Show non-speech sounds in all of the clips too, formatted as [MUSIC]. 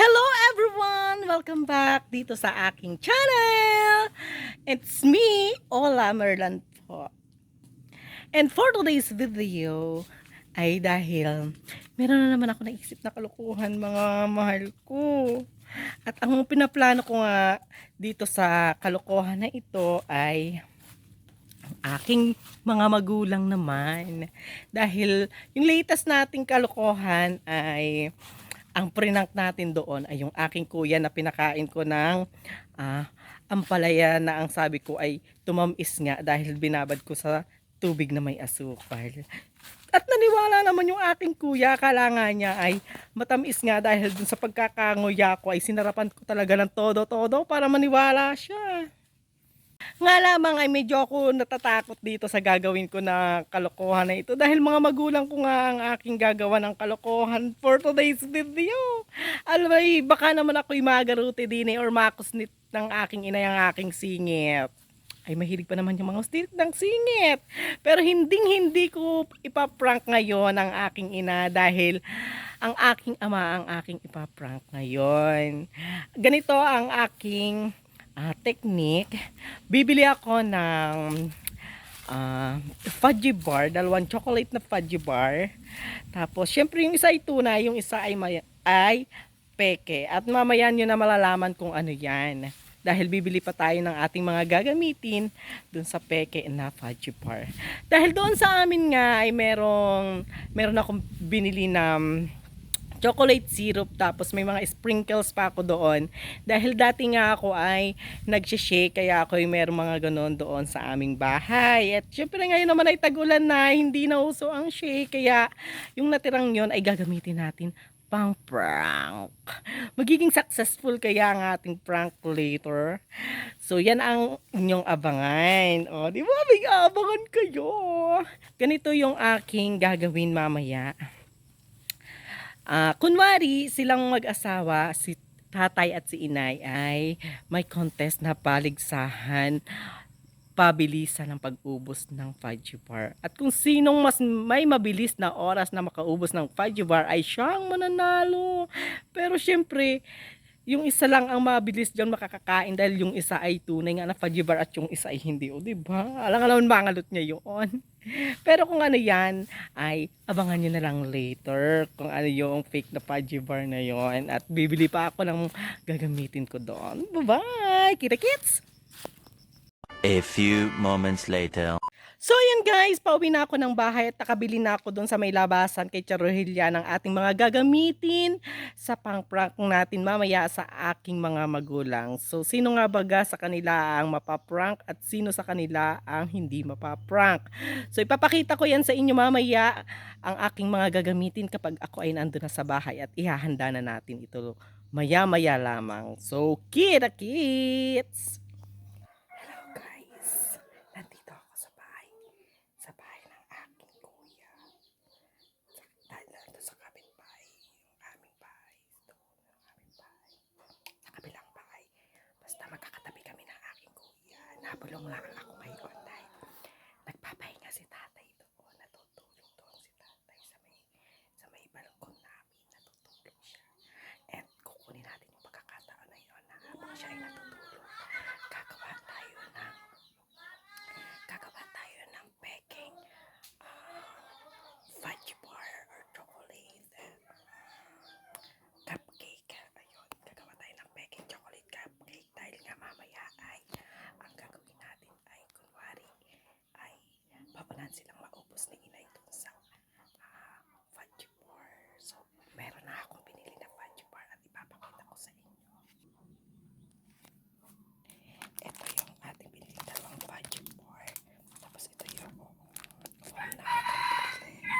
Hello everyone! Welcome back dito sa aking channel! It's me, Ola Merlan po. And for today's video ay dahil meron na naman ako naisip na kalukuhan mga mahal ko. At ang pinaplano ko nga dito sa kalokohan na ito ay aking mga magulang naman. Dahil yung latest nating kalokohan ay ang prinank natin doon ay yung aking kuya na pinakain ko ng ah, ampalaya na ang sabi ko ay tumamis nga dahil binabad ko sa tubig na may asukal. At naniwala naman yung aking kuya, akala nga niya ay matamis nga dahil dun sa pagkakanguya ko ay sinarapan ko talaga ng todo-todo para maniwala siya. Nga lamang ay medyo ako natatakot dito sa gagawin ko na kalokohan na ito dahil mga magulang ko nga ang aking gagawa ng kalokohan for today's video. Mo, eh, baka naman ako'y magaruti din eh, or makusnit ng aking inay ang aking singit. Ay mahilig pa naman yung mga hostility ng singit. Pero hinding hindi ko ipaprank ngayon ang aking ina dahil ang aking ama ang aking ipaprank ngayon. Ganito ang aking ah, technique. Bibili ako ng ah, fudgy bar, dalawang chocolate na fudgy bar. Tapos, syempre yung isa ay tunay, yung isa ay, may, ay peke. At mamaya nyo na malalaman kung ano yan. Dahil bibili pa tayo ng ating mga gagamitin dun sa peke na fudgy bar. Dahil doon sa amin nga ay merong, meron akong binili na chocolate syrup tapos may mga sprinkles pa ako doon dahil dati nga ako ay nagsishake kaya ako ay meron mga ganon doon sa aming bahay at syempre ngayon naman ay tagulan na hindi na uso ang shake kaya yung natirang yon ay gagamitin natin pang prank. Magiging successful kaya ang ating prank later. So, yan ang inyong abangan. O, di ba? May abangan kayo. Ganito yung aking gagawin mamaya. Ah, kunwari silang mag-asawa, si tatay at si inay ay may contest na paligsahan pabilisan ng pag-ubos ng fudgy bar. At kung sinong mas may mabilis na oras na makaubos ng fudgy bar ay siyang mananalo. Pero syempre, yung isa lang ang mabilis diyan makakakain dahil yung isa ay tunay nga na fudgy bar at yung isa ay hindi. O, di ba? Alam mangalot niya yun. [LAUGHS] Pero kung ano yan, ay abangan nyo na lang later kung ano yung fake na fudgy bar na yon At bibili pa ako ng gagamitin ko doon. Bye-bye! Kita kits! A few moments later. So yun guys, pauwi na ako ng bahay at nakabili na ako doon sa may labasan kay Charohilya ng ating mga gagamitin sa pang-prank natin mamaya sa aking mga magulang. So sino nga baga sa kanila ang mapaprank at sino sa kanila ang hindi mapaprank. So ipapakita ko yan sa inyo mamaya ang aking mga gagamitin kapag ako ay nandun na sa bahay at ihahanda na natin ito maya-maya lamang. So kita kits! Hello guys, nandito ako sa bahay. Sa bahay ng aking kuya. Sa, dahil nandito sa kapitbahay, yung aming bahay. Doon, yung aming bahay. Sa kabilang bahay. Basta magkakatabi kami ng aking kuya. Nabulong lang ako ngayon dahil nagpapahinga si tatay doon. Natutulog doon si tatay sa may, sa may balkon namin. Natutulog siya. And kukunin natin yung pagkakataon na yun na habang siya ay natutulog. Gagawa tayo ng gagawa tayo ng baking uh, fudgy bar or chocolate uh, cupcake. Ayun, gagawa tayo ng baking chocolate cupcake dahil nga mamaya ay ang gagawin natin ay kunwari ay papalan silang maubos ni inay dun sa ah, fudgy bar. So, meron na akong binili na fudgy bar at ipapakita ko sa inyo. Ito yung ating binili dalawang fudgy bar. Tapos ito yung foam na ating binili.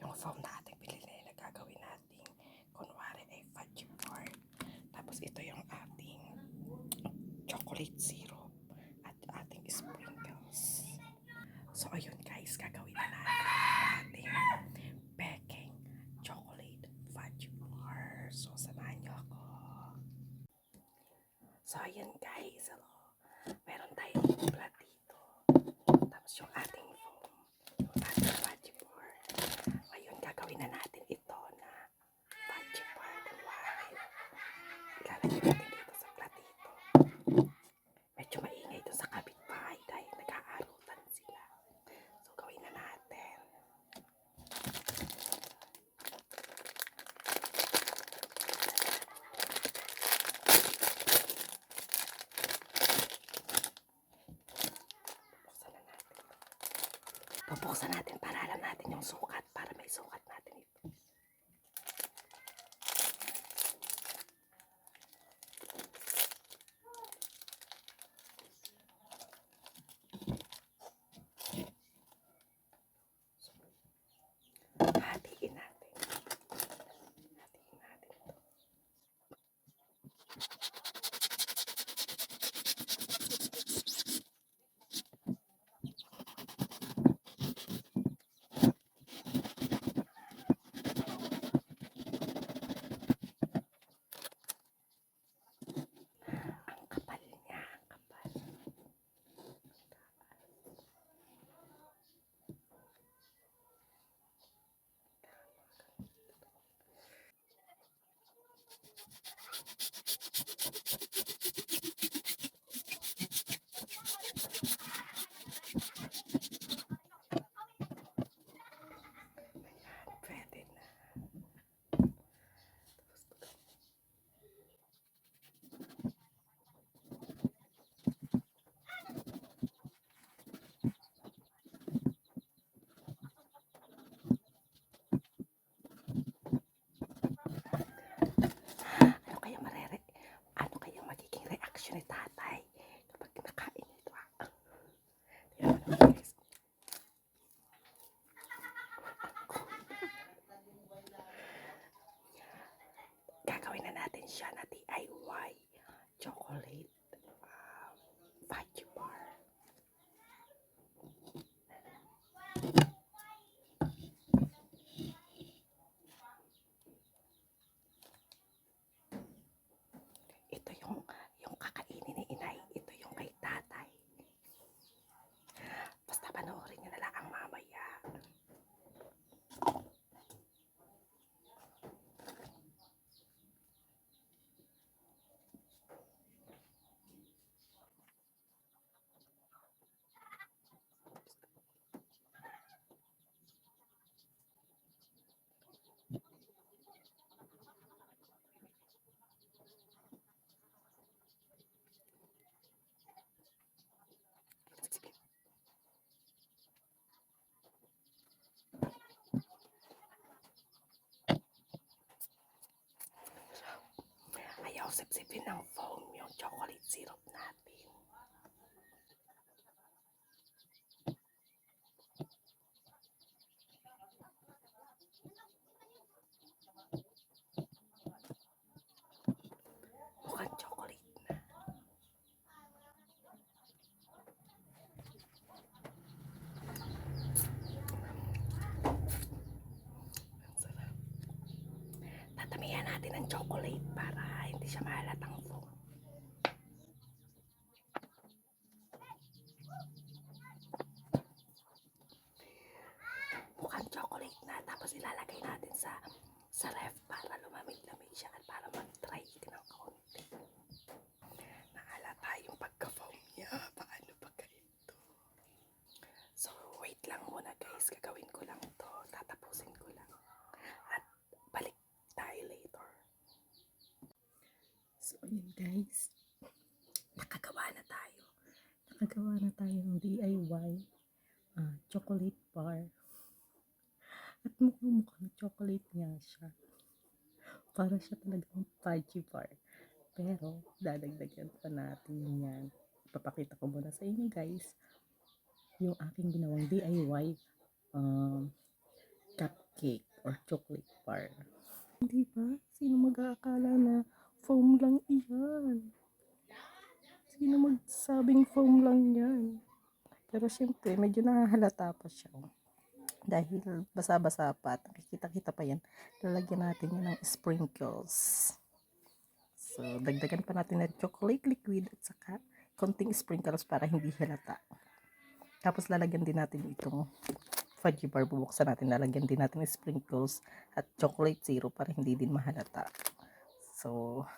Yung foam na ating binili na gagawin natin kunwari ay fudgy bar. Tapos ito yung ating chocolate syrup at ating sprinkles. So ayun guys, gagawin na natin ang ating baking chocolate fudge bar. So samahan niyo ako. So ayan guys, hello. Meron tayong plat dito. Tapos yung ating foam, yung ating fudge bar. Ayun, gagawin na natin ito na fudge bar. Kunwari, natin dito sa platito. Medyo maingay doon sa kapitbahay dahil nag-aarutan sila. So, gawin na natin. Bubuksan na natin. Bubuksan natin para alam natin yung sukat, para may sukat natin ito. Hatiin natin. Hatiin natin ito. Ang kapal niya, ang kapal. Ayan, pwede na. Ano kaya marere? Ano kaya magiging reaction ni tatay kapag nakain ito? ah? Tingnan mo naman, guys. Gagawin na natin siya na DIY chocolate um, fudge bar. Ito yung yung kakainin ni inay. Ito yung kay tatay. Basta panoorin niyo na lang ang mamaya. Ayaw sipsipin ng foam yung chocolate syrup natin. Mukhang chocolate na. Ang sarap. Tatamihan natin ng chocolate para hindi siya mahalatang foam. Mukhang chocolate na tapos ilalagay natin sa sa ref para lumamig-lamig siya at para mag-dry ng kaunti. Nahalata yung pagka-foam niya. Paano ba ganito? So, wait lang muna guys. Gagawin ko lang to. Tatapusin ko lang. At balik tayo later. So, ayun guys. Nakagawa na tayo. Nakagawa na tayo ng DIY ah, chocolate bar. At mukhang mukhang chocolate nga siya. Para siya talagang fudgy bar. Pero, dadagdagan pa natin yan. Ipapakita ko muna sa inyo guys yung aking ginawang DIY um, cupcake or chocolate bar. Hindi ba? Sino mag-aakala na foam lang iyan? Sino magsabing foam lang yan? Pero syempre, medyo nahahalata pa siya. Dahil basa-basa pa at nakikita-kita pa yan. Lalagyan natin yan ng sprinkles. So, dagdagan pa natin ng chocolate liquid at saka konting sprinkles para hindi halata. Tapos lalagyan din natin itong fudgy bar. Bubuksan natin. Lalagyan din natin ng sprinkles at chocolate syrup para hindi din mahalata. So,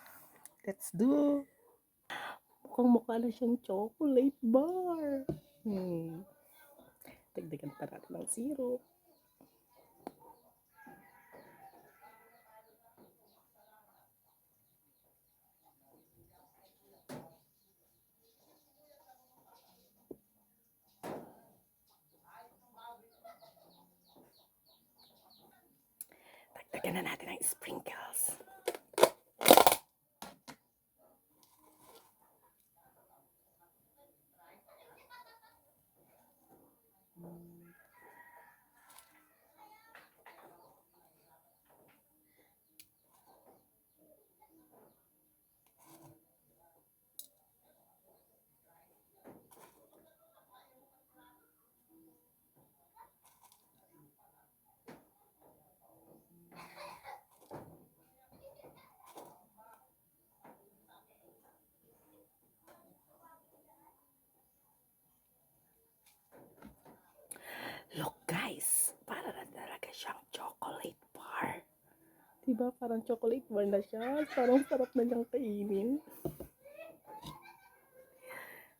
Let's do. Mukhang mukha na siyang chocolate bar. Hmm. Dagdagan pa natin ng syrup. Dagdagan na natin ng sprinkles. Look guys, para na talaga siyang chocolate bar. Diba parang chocolate bar na siya? Parang sarap na niyang kainin.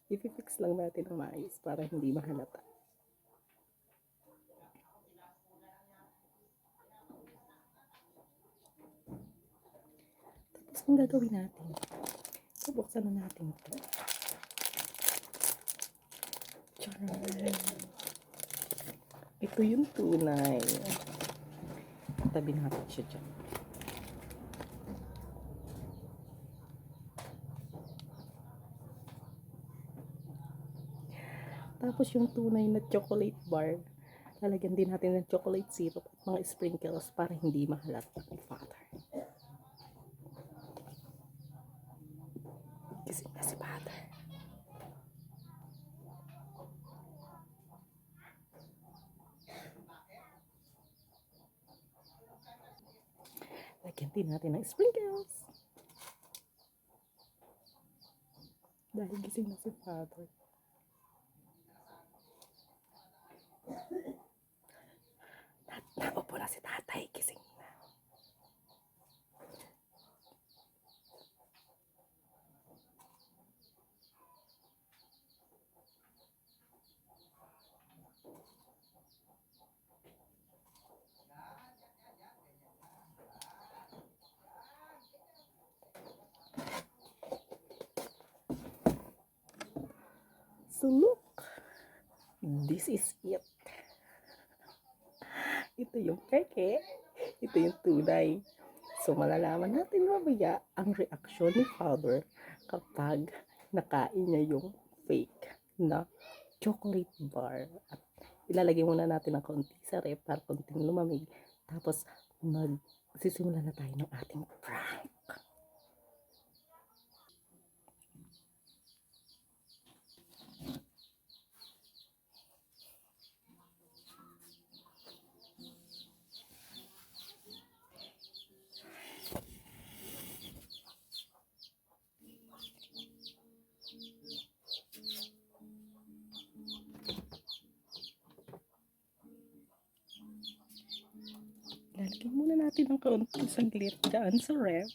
Ipifix lang natin ang mais para hindi mahalata. Tapos ang gagawin natin, bubuksan na natin ito. Charan! Ito yung tunay. Tabi natin siya dyan. Tapos yung tunay na chocolate bar, lalagyan din natin ng chocolate syrup at mga sprinkles para hindi mahalat ni father. Gising na si father. Lagyan natin ng sprinkles. Dahil gising na si father. Na, naupo na si tatay, gising So look, this is it. Ito yung peke, ito yung tunay. So malalaman natin mamaya ang reaksyon ni father kapag nakain niya yung fake na chocolate bar. At ilalagay muna natin ng konti sa rep para konting lumamig. Tapos magsisimula na tayo ng ating prank. Natin ng kaunting saglit dyan sa ref.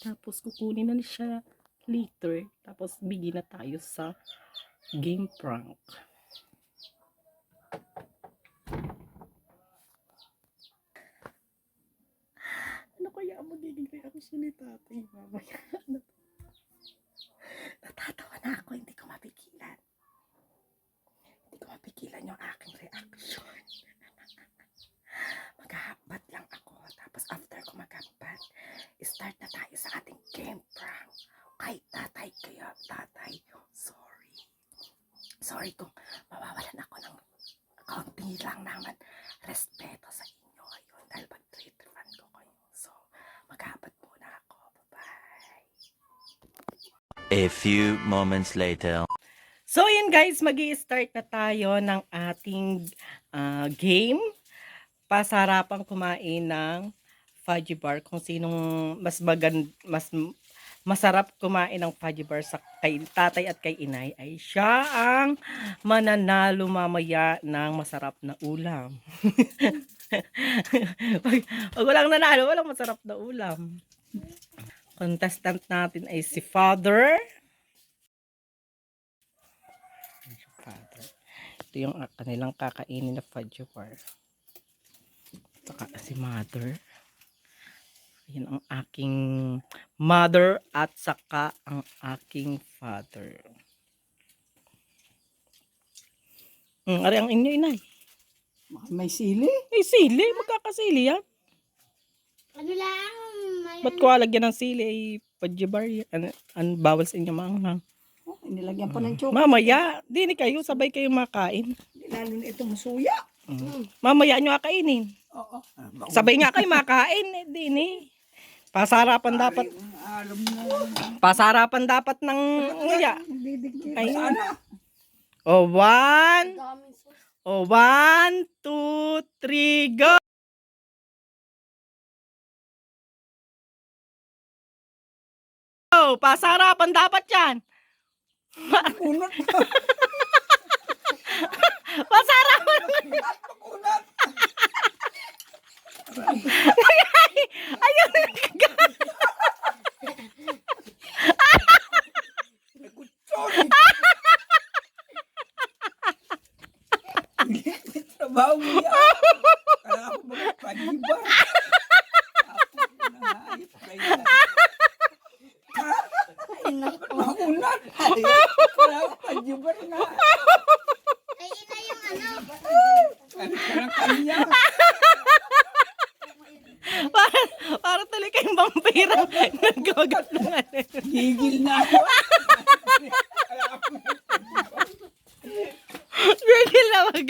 Tapos kukunin na siya later. Tapos bigyan na tayo sa game prank. Ano kaya magiging reaction ni tatay mamaya? [LAUGHS] Natatawa na ako, hindi ko mapigilan. Hindi ko mapigilan yung aking reaction. [LAUGHS] Maghahabat lang ako. Tapos after ko maghabat, start na tayo sa ating game prank. Kay tatay kaya, tatay, sorry. Sorry kung mawawalan ako ng kaunti lang naman respeto sa inyo ngayon dahil pag-treat fan ko kayo. So, maghahabat muna ako. Bye-bye. A few moments later. So, yun guys, mag start na tayo ng ating ah, game. Pasarapang kumain ng fudgy bar. Kung sinong mas magan, mas masarap kumain ng fudgy bar sa kay tatay at kay inay ay siya ang mananalo mamaya ng masarap na ulam. [LAUGHS] Pag, pag walang nanalo, walang masarap na ulam. contestant natin ay si Father. Father. Ito yung kanilang kakainin na fudge bar. Saka si Mother. Yan ang aking mother at saka ang aking father. Mm, ari ang inyo inay. May sili? May sili, magkakasili yan. Ano lang, may Ba't ko alagyan ng sili ay pajibar yan? An, an, bawal sa inyo maanghang. Oh, inilagyan pa ng chocolate. Mamaya, di ni kayo, sabay kayo makain. Lalo na ito masuya. Mamaya nyo akainin. Oo. Sabay nga kayo makain, eh, di ni. Pasarapan dapat, alam na. pasarapan dapat ng nguya. Ay, Sana. O, one, daming sauce. o, one, two, three, go! Go! Pasarapan dapat yan. Unat. [LAUGHS] Pasarapan. Unat. Ayun, Sorry. Trabaho mo yan. Kaya ako magpagiba. Tapos nangayip kaya. Maunat. Kaya ako pagiba na. Ay, ina yung ano. Kaya karang kanya. para, para tuloy kayong vampira nagagat ng ano. Gigil na ako. Kaya ako Gigil na wag.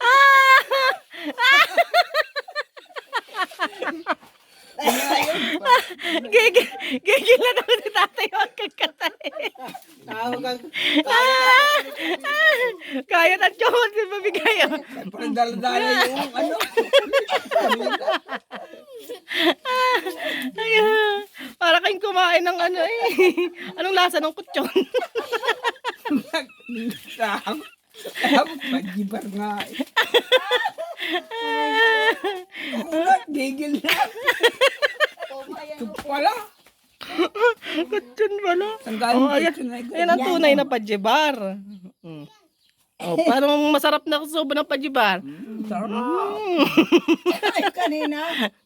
ah! [LAUGHS] Gigil, gigil na naman si tatay wag kagkatay. tawag ang [LAUGHS] Kaya na chokot si mabigay. oh. Parang dala-dala yung ano. [LAUGHS] Ay, ah, para kayong kumain ng ano eh. Anong lasa ng kutsyon? Nagtang. Pagibar nga. eh. Ulat, gigil na. Ito pala. kutsyon pala. Oh, ayan. Ayan ang tunay na pajibar. Mm. Oh, parang masarap na subo ng pajibar. Sarap. Ay, kanina. [LAUGHS]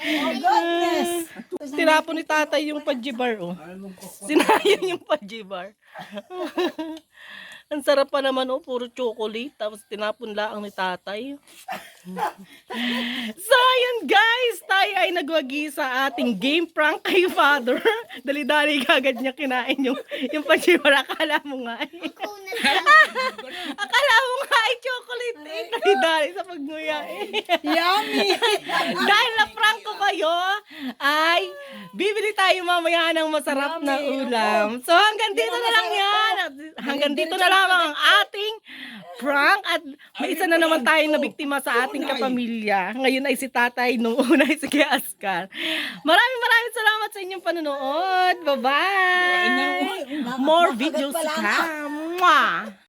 Oh, goodness. Tinapon ni tatay yung pajibar, oh. Sinayang yung pajibar. [LAUGHS] Ang sarap pa naman, oh. Puro chocolate. Tapos tinapon lang ni tatay. So, ayan guys. Tayo ay nagwagi sa ating game prank kay father. [LAUGHS] Dali-dali kagad niya kinain yung, yung pajibar. Akala mo nga eh. [LAUGHS] Akala mo nga ay chocolate eh. Dali-dali sa pagnguya eh. Yummy. [LAUGHS] Dahil na prank ko kayo, ay bibili tayo mamaya ng masarap na ulam. So hanggang dito na lang yan. Hanggang dito na lamang ang ating prank. At may isa na naman tayong nabiktima sa ating kapamilya. Ngayon ay si tatay, nung una ay si Kuya Ascar. Maraming maraming salamat sa inyong panonood. Bye-bye! More videos to come.